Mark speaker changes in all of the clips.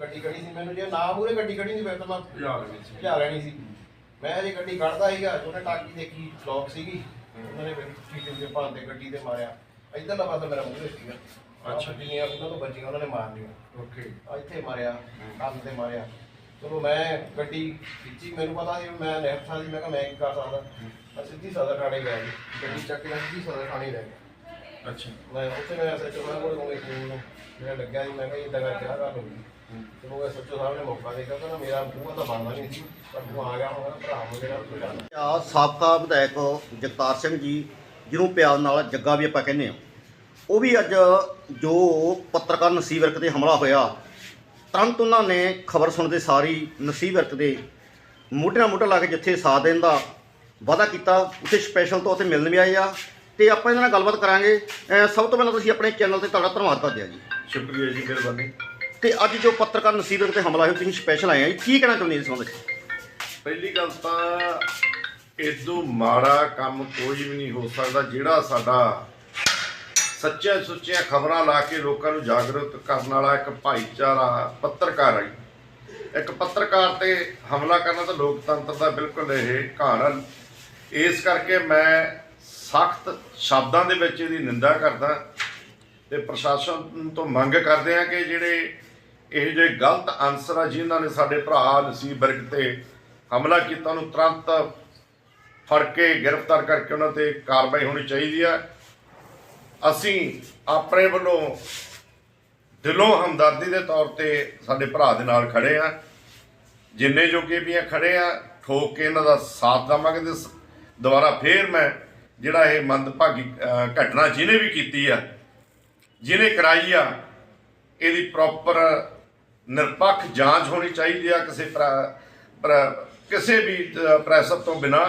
Speaker 1: ਗੱਡੀ ਖੜੀ ਸੀ ਮੈਨੂੰ ਜੇ ਨਾ ਮੂਰੇ ਗੱਡੀ ਖੜੀ ਨਹੀਂ ਫਿਰ ਤਾਂ ਮੈਂ
Speaker 2: ਯਾਰ ਵਿੱਚ
Speaker 1: ਭਜਾ ਲੈਣੀ ਸੀ। ਮੈਂ ਜੇ ਗੱਡੀ ਕੱਢਦਾ ਸੀਗਾ ਉਹਨੇ ਟਾਕੀ ਦੇਖੀ ਲੌਕ ਸੀਗੀ। ਉਹਨਾਂ ਨੇ ਫਿਰ ਚੀਟੇ ਦੇ ਭਾਂ ਤੇ ਗੱਡੀ ਤੇ ਮਾਰਿਆ। ਇੱਧਰਲਾ ਪਾਸਾ ਮੇਰਾ ਮੂਹਰੇ ਸੀਗਾ।
Speaker 2: ਅੱਛਾ।
Speaker 1: ਜਿੰਨੀਆਂ ਉਹਨਾਂ ਤੋਂ ਬਚੀਆਂ ਉਹਨਾਂ ਨੇ ਮਾਰ ਲਈਆਂ।
Speaker 2: ਓਕੇ।
Speaker 1: ਆ ਇੱਥੇ ਮਾਰਿਆ ਕੰਨ ਤੇ ਮਾਰਿਆ। ਚਲੋ ਮੈਂ ਗੱਡੀ ਖਿੱਚੀ ਮੈਨੂੰ ਪਤਾ ਸੀ ਮੈਂ ਲੈਫਟ ਸਾਈਡ ਸੀ ਮੈਂ ਕਿਹਾ ਮੈਂ ਕੀ ਕਰ ਸਕਦਾ ਮੈਂ ਸਿੱਧੀ ਸਦਰ ਥਾਣੇ ਗਿਆ ਜੀ ਗੱਡੀ ਚੱਕ ਕੇ ਸਿੱਧੀ ਸਦਰ ਥਾਣੇ ਲੈ ਗਿਆ
Speaker 2: ਅੱਛਾ।
Speaker 1: ਮੈਂ ਉੱਥੇ ਮੈਂ ਐਸਐਚਓ ਸਾਹਿਬ ਕੋਲ ਗਏ ਫੋਨ ਮੇਰਾ ਲੱਗਿਆ ਸੀ ਮੈਂ ਕਿਹਾ ਇਦਾਂ ਕਰਕੇ ਆ ਗੱਲ ਹੋ ਗਈ। ਤੇ ਉਹ ਐਸਐਚਓ ਸਾਹਿਬ ਨੇ ਮੌਕਾ ਦੇ ਕੇ ਕਹਿੰਦਾ ਮੇਰਾ ਮੂੰਹ ਤਾਂ ਬੰਦਾ ਨਹੀਂ ਸੀ ਪਰ ਤੂੰ ਆ ਗਿਆ ਹੁਣ ਭਰਾ ਹੋ ਜਿਹੜਾ ਕੋਈ ਗੱਲ ਨਹੀਂ।
Speaker 3: ਆ ਸਾਬਕਾ ਵਿਧਾਇਕ ਜਗਤਾਰ ਸਿੰਘ ਜੀ ਜਿਹਨੂੰ ਪਿਆਰ ਨਾਲ ਜੱਗਾ ਵੀ ਆਪਾਂ ਕਹਿੰਦੇ ਆ। ਉਹ ਵੀ ਅੱਜ ਜੋ ਪੱਤਰਕਾਰ ਨਸੀਬ ਵਰਕ ਤੇ ਹਮਲਾ ਹੋਇਆ ਤੁਰੰਤ ਉਹਨਾਂ ਨੇ ਖਬਰ ਸੁਣਦੇ ਸਾਰੀ ਨਸੀਬ ਵਰਕ ਦੇ ਮੋਢੇ ਨਾਲ ਮੋਢਾ ਲਾ ਕੇ ਜਿੱਥੇ ਸਾਥ ਦੇਣ ਦਾ ਵਾਅਦਾ ਕੀਤਾ ਉੱਥੇ ਸਪੈਸ਼ਲ ਤੌਰ ਤੇ ਮਿਲਣ ਵੀ ਆਏ ਆ। ਤੇ ਆਪਾਂ ਇਹਨਾਂ ਨਾਲ ਗੱਲਬਾਤ ਕਰਾਂਗੇ। ਸਭ ਤੋਂ ਪਹਿਲਾਂ ਤੁਸੀਂ ਆਪਣੇ ਚੈਨਲ ਤੇ ਤੁਹਾਡਾ ਧੰਨਵਾਦ ਕਰਦੇ ਆ ਜੀ।
Speaker 2: ਸ਼ੁਕਰੀਆ ਜੀ ਮਿਹਰਬਾਨੀ।
Speaker 3: ਤੇ ਅੱਜ ਜੋ ਪੱਤਰਕਾਰ ਨਸੀਬ ਵਰਕ ਤੇ ਹਮਲਾ ਹੋਇਆ, ਤੁਸੀਂ ਸਪੈਸ਼ਲ ਆਏ ਆ ਜੀ। ਕੀ ਕਹਿਣਾ ਚਾਹੁੰਦੇ ਇਸ ਸੰਬੰਧ ਵਿੱਚ?
Speaker 2: ਪਹਿਲੀ ਗੱਲ ਤਾਂ ਇਦੋਂ ਮਾੜਾ ਕੰਮ ਕੋਈ ਵੀ ਨਹੀਂ ਹੋ ਸਕਦਾ, ਜਿਹੜਾ ਸਾਡਾ ਸੱਚੀਆਂ ਸੁੱਚੀਆਂ ਖਬਰਾਂ ਲਾ ਕੇ ਲੋਕਾਂ ਨੂੰ ਜਾਗਰੂਕ ਕਰਨ ਵਾਲਾ ਇੱਕ ਭਾਈਚਾਰਾ ਪੱਤਰਕਾਰ ਹੈ ਇੱਕ ਪੱਤਰਕਾਰ ਤੇ ਹਮਲਾ ਕਰਨਾ ਤਾਂ ਲੋਕਤੰਤਰ ਦਾ ਬਿਲਕੁਲ ਇਹ ਘਾਣ ਇਸ ਕਰਕੇ ਮੈਂ ਸਖਤ ਸ਼ਬਦਾਂ ਦੇ ਵਿੱਚ ਇਹਦੀ ਨਿੰਦਾ ਕਰਦਾ ਤੇ ਪ੍ਰਸ਼ਾਸਨ ਤੋਂ ਮੰਗ ਕਰਦੇ ਆ ਕਿ ਜਿਹੜੇ ਇਹ ਜਿਹੇ ਗਲਤ ਅਨਸਰ ਆ ਜਿਨ੍ਹਾਂ ਨੇ ਸਾਡੇ ਭਰਾ ਨਸੀਬ ਵਰਗ ਤੇ ਹਮਲਾ ਕੀਤਾ, ਉਹਨੂੰ ਤੁਰੰਤ ਫੜ ਕੇ ਗ੍ਰਿਫਤਾਰ ਕਰਕੇ ਉਹਨਾਂ ਤੇ ਕਾਰਵਾਈ ਹੋਣੀ ਚਾਹੀਦੀ ਆ। ਅਸੀਂ ਆਪਣੇ ਵੱਲੋਂ ਦਿਲੋਂ ਹਮਦਰਦੀ ਦੇ ਤੌਰ ਤੇ ਸਾਡੇ ਭਰਾ ਦੇ ਨਾਲ ਖੜੇ ਆ। ਜਿੰਨੇ ਜੋਗੇ ਵੀ ਆ, ਖੜੇ ਆ। ਠੋਕ ਕੇ ਇਹਨਾਂ ਦਾ ਸਾਥ ਦੇਵਾਂਗੇ ਤੇ ਦੁਬਾਰਾ ਫੇਰ ਮੈਂ ਜਿਹੜਾ ਇਹ ਮੰਦਭਾਗੀ ਘਟਨਾ ਜਿਹਨੇ ਵੀ ਕੀਤੀ ਆ, ਜਿਹਨੇ ਕਰਾਈ ਆ, ਇਹਦੀ ਪ੍ਰੋਪਰ ਨਿਰਪੱਖ ਜਾਂਚ ਹੋਣੀ ਚਾਹੀਦੀ ਆ ਕਿਸੇ ਕਿਸੇ ਵੀ ਪ੍ਰੈਸ਼ਰ ਤੋਂ ਬਿਨਾ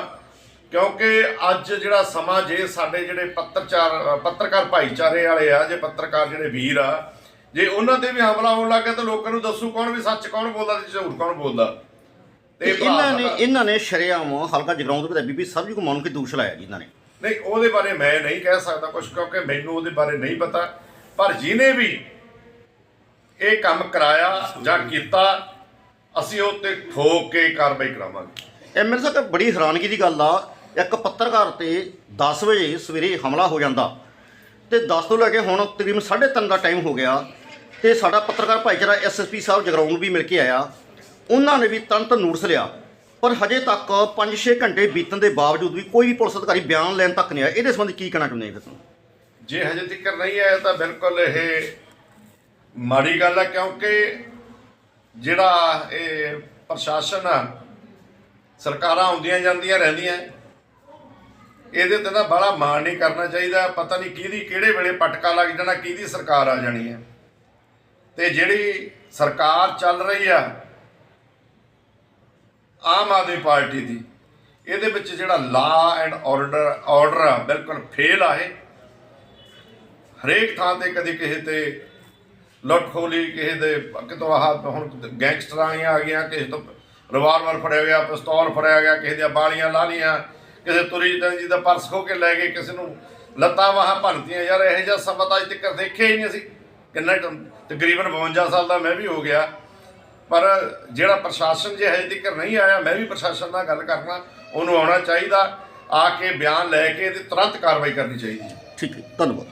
Speaker 2: ਕਿਉਂਕਿ ਅੱਜ ਜਿਹੜਾ ਸਮਾਂ ਜੇ ਸਾਡੇ ਜਿਹੜੇ ਪੱਤਰਚਾਰ ਪੱਤਰਕਾਰ ਭਾਈਚਾਰੇ ਵਾਲੇ ਆ ਜੇ ਪੱਤਰਕਾਰ ਜਿਹੜੇ ਵੀਰ ਆ ਜੇ ਉਹਨਾਂ ਤੇ ਵੀ ਹਮਲਾ ਹੋਣ ਲੱਗ ਤਾਂ ਲੋਕਾਂ ਨੂੰ ਦੱਸੂ ਕੌਣ ਵੀ ਸੱਚ ਕੌਣ ਬੋਲਦਾ ਤੇ ਝੂਠ ਕੌਣ ਬੋਲਦਾ।
Speaker 3: ਤੇ ਇਹਨਾਂ ਨੇ ਇਹਨਾਂ ਨੇ ਸ਼ਰੇਆਮ ਹਲਕਾ ਜਗਰਾਉਂ ਦੇ ਵਿਧਾਇਕ ਬੀਬੀ ਸਰਬਜੀਤ ਕੌਰ ਨੂੰ ਕਿ ਦੋਸ਼ ਲਾਇਆ ਜੀ ਇਹਨਾਂ ਨੇ।
Speaker 2: ਨਹੀਂ ਉਹਦੇ ਬਾਰੇ ਮੈਂ ਨਹੀਂ ਕਹਿ ਸਕਦਾ ਕੁਝ ਕਿਉਂਕਿ ਮੈਨੂੰ ਉਹਦੇ ਬਾਰੇ ਨਹੀਂ ਪਤਾ। ਪਰ ਜਿਹਨੇ ਵੀ ਇਹ ਕੰਮ ਕਰਾਇਆ ਜਾਂ ਕੀਤਾ ਅਸੀਂ ਉਹ ਤੇ ਠੋਕ ਕੇ ਕਾਰਵਾਈ ਕਰਾਵਾਂਗੇ।
Speaker 3: ਐਮਐਲ ਸਾਹਿਬ ਬੜੀ ਹੈਰਾਨਗੀ ਦੀ ਗੱਲ ਆ। ਇੱਕ ਪੱਤਰਕਾਰ ਤੇ 10 ਵਜੇ ਸਵੇਰੇ ਹਮਲਾ ਹੋ ਜਾਂਦਾ। ਤੇ 10 ਤੋਂ ਲੈ ਕੇ ਹੁਣ ਤਕਰੀਬਨ 3:30 ਦਾ ਟਾਈਮ ਹੋ ਗਿਆ। ਤੇ ਸਾਡਾ ਪੱਤਰਕਾਰ ਭਾਈਚਾਰਾ ਐਸਐਸਪੀ ਸਾਹਿਬ ਜਗਰਾਉਂ ਵੀ ਮਿਲ ਕੇ ਆਇਆ। ਉਹਨਾਂ ਨੇ ਵੀ ਤੁਰੰਤ ਨੋਟਿਸ ਲਿਆ। ਪਰ ਹਜੇ ਤੱਕ 5-6 ਘੰਟੇ ਬੀਤਣ ਦੇ ਬਾਵਜੂਦ ਵੀ ਕੋਈ ਵੀ ਪੁਲਿਸ ਅਧਿਕਾਰੀ ਬਿਆਨ ਲੈਣ ਤੱਕ ਨਹੀਂ ਆਇਆ। ਇਹਦੇ ਸੰਬੰਧੀ ਕੀ ਕਹਿਣਾ ਚਾਹੁੰਦੇ ਹੋ ਤੁਸੀਂ?
Speaker 2: ਜੇ ਹਜੇ ਤੱਕ ਨਹੀਂ ਆਇਆ ਤਾਂ ਬਿਲਕੁਲ ਇਹ ਮਾੜੀ ਗੱਲ ਹੈ ਕਿਉਂਕਿ ਜਿਹੜਾ ਇਹ ਪ੍ਰਸ਼ਾਸਨ ਆ, ਸਰਕਾਰਾਂ ਆਉਂਦੀਆਂ ਜਾਂਦੀਆਂ ਰਹਿੰਦੀਆਂ। ਇਹਦੇ ਤੇ ਨਾ ਬੜਾ ਮਾਣ ਨਹੀਂ ਕਰਨਾ ਚਾਹੀਦਾ, ਪਤਾ ਨਹੀਂ ਕਿਹਦੀ ਕਿਹੜੇ ਵੇਲੇ ਪਟਕਾ ਲੱਗ ਜਾਣਾ, ਕਿਹਦੀ ਸਰਕਾਰ ਆ ਜਾਣੀ ਹੈ। ਤੇ ਜਿਹੜੀ ਸਰਕਾਰ ਚੱਲ ਰਹੀ ਆ, ਆਮ ਆਦਮੀ ਪਾਰਟੀ ਦੀ, ਇਹਦੇ ਵਿੱਚ ਜਿਹੜਾ ਲਾ ਐਂਡ ਆਰਡਰ ਆਰਡਰ ਆ, ਬਿਲਕੁਲ ਫੇਲ ਆ ਇਹ। ਹਰੇਕ ਥਾਂ ਤੇ ਕਦੀ ਕਿਸੇ ਤੇ ਲੁੱਟ ਖੋਲੀ ਕਿਸੇ ਦੇ ਕਿਤੋਂ ਆਹ ਹੁਣ ਗੈਂਗਸਟਰਾਂ ਆਈਆਂ ਆ ਗਈਆਂ, ਕਿਸੇ ਤੋਂ ਰਿਵਾਲਵਰ ਫੜਿਆ ਗਿਆ, ਪਿਸਤੌਲ ਫੜਿਆ ਗਿਆ, ਕਿਸੇ ਦੀਆਂ ਬਾਲੀਆਂ ਲਾ ਲੀਆਂ ਕਿਸੇ ਤੁਰੀ ਜੀ ਦਾ ਪਰਸ ਖੋ ਕੇ ਲੈ ਗਏ, ਕਿਸੇ ਨੂੰ ਲੱਤਾਂ ਵਾਹਾਂ ਭੰਨਤੀਆਂ। ਯਾਰ ਇਹੋ ਜਿਹਾ ਸਮਾਂ ਤਾਂ ਅੱਜ ਤੱਕ ਦੇਖਿਆ ਹੀ ਨਹੀਂ ਅਸੀਂ। ਕਿੰਨਾ ਟਮ- ਤਕਰੀਬਨ 52 ਸਾਲ ਦਾ ਮੈਂ ਵੀ ਹੋ ਗਿਆ। ਪਰ ਜਿਹੜਾ ਪ੍ਰਸ਼ਾਸਨ ਜੇ ਹਜੇ ਤੱਕ ਨਹੀਂ ਆਇਆ, ਮੈਂ ਵੀ ਪ੍ਰਸ਼ਾਸਨ ਨਾਲ ਗੱਲ ਕਰਨਾ, ਉਹਨੂੰ ਆਉਣਾ ਚਾਹੀਦਾ। ਆ ਕੇ ਬਿਆਨ ਲੈ ਕੇ ਤੇ ਤੁਰੰਤ ਕਾਰਵਾਈ ਕਰਨੀ ਚਾਹੀਦੀ
Speaker 3: ਠੀਕ ਹੈ, ਧੰਨਵਾਦ।